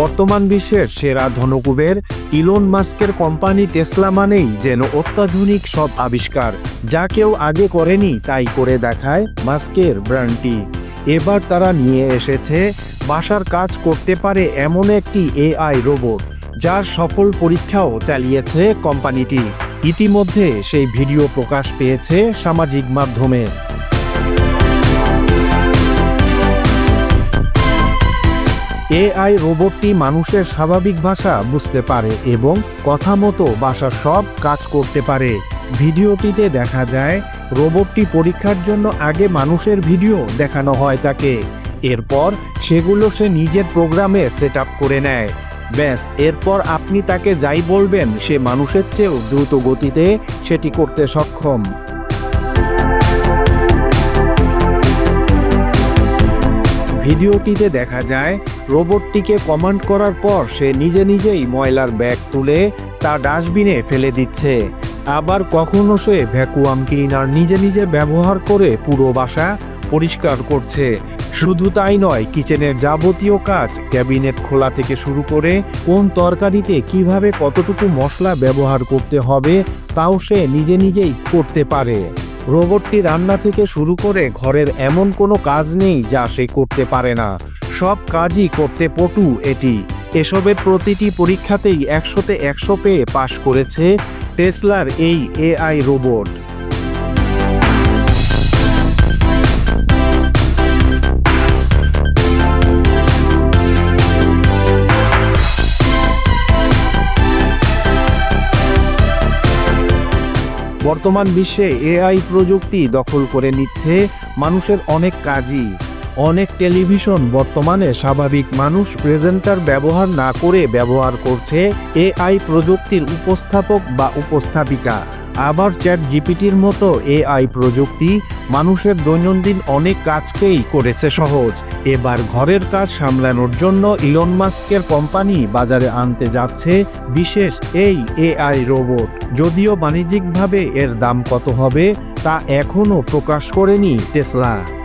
বর্তমান বিশ্বের সেরা ধনকুবের ইলন মাস্কের কোম্পানি টেসলা মানেই যেন অত্যাধুনিক সব আবিষ্কার, যা কেউ আগে করেনি তাই করে দেখায় মাস্কের ব্র্যান্ডটি। এবার তারা নিয়ে এসেছে, বাসার কাজ করতে পারে এমন একটি এআই রোবট, যার সফল পরীক্ষাও চালিয়েছে কোম্পানিটি। ইতিমধ্যে সেই ভিডিও প্রকাশ পেয়েছে সামাজিক মাধ্যমে। এআই রোবটটি মানুষের স্বাভাবিক ভাষা বুঝতে পারে এবং কথা মতো বাসার সব কাজ করতে পারে। ভিডিওটিতে দেখা যায়, রোবটটি পরীক্ষার জন্য আগে মানুষের ভিডিও দেখানো হয় তাকে। এরপর সেগুলো সে নিজের প্রোগ্রামে সেট করে নেয়। ব্যাস, এরপর আপনি তাকে যাই বলবেন, সে মানুষের চেয়েও দ্রুত গতিতে সেটি করতে সক্ষম। ভিডিওটিতে দেখা যায়, রোবটটিকে কমান্ড করার পর সে নিজে নিজেই ময়লার ব্যাগ তুলে তা ডাস্টবিনে ফেলে দিচ্ছে। আবার কখনো সে ভ্যাকুয়াম ক্লিনার নিজে নিজে ব্যবহার করে পুরো বাসা পরিষ্কার করছে। শুধু তাই নয়, কিচেনের যাবতীয় কাজ, ক্যাবিনেট খোলা থেকে শুরু করে কোন তরকারিতে কীভাবে কতটুকু মশলা ব্যবহার করতে হবে, তাও সে নিজে নিজেই করতে পারে। রোবটটি রান্না থেকে শুরু করে ঘরের এমন কোনো কাজ নেই যা সে করতে পারে না। সব কাজই করতে পটু এটি। এসবের প্রতিটি পরীক্ষাতেই একশোতে একশো পেয়ে পাশ করেছে টেসলার এই এআই রোবট। বর্তমান বিশ্বে এআই প্রযুক্তি দখল করে নিচ্ছে মানুষের অনেক কাজই। অনেক টেলিভিশন বর্তমানে স্বাভাবিক মানুষ প্রেজেন্টার ব্যবহার না করে ব্যবহার করছে এআই প্রযুক্তির উপস্থাপক বা উপস্থাপিকা। আবার চ্যাট জিপিটির মতো এআই প্রযুক্তি মানুষের দৈনন্দিন অনেক কাজকেই করেছে সহজ। এবার ঘরের কাজ সামলানোর জন্য ইলন মাস্কের কোম্পানি বাজারে আনতে যাচ্ছে বিশেষ এই এআই রোবট। যদিও বাণিজ্যিকভাবে এর দাম কত হবে তা এখনও প্রকাশ করেনি টেসলা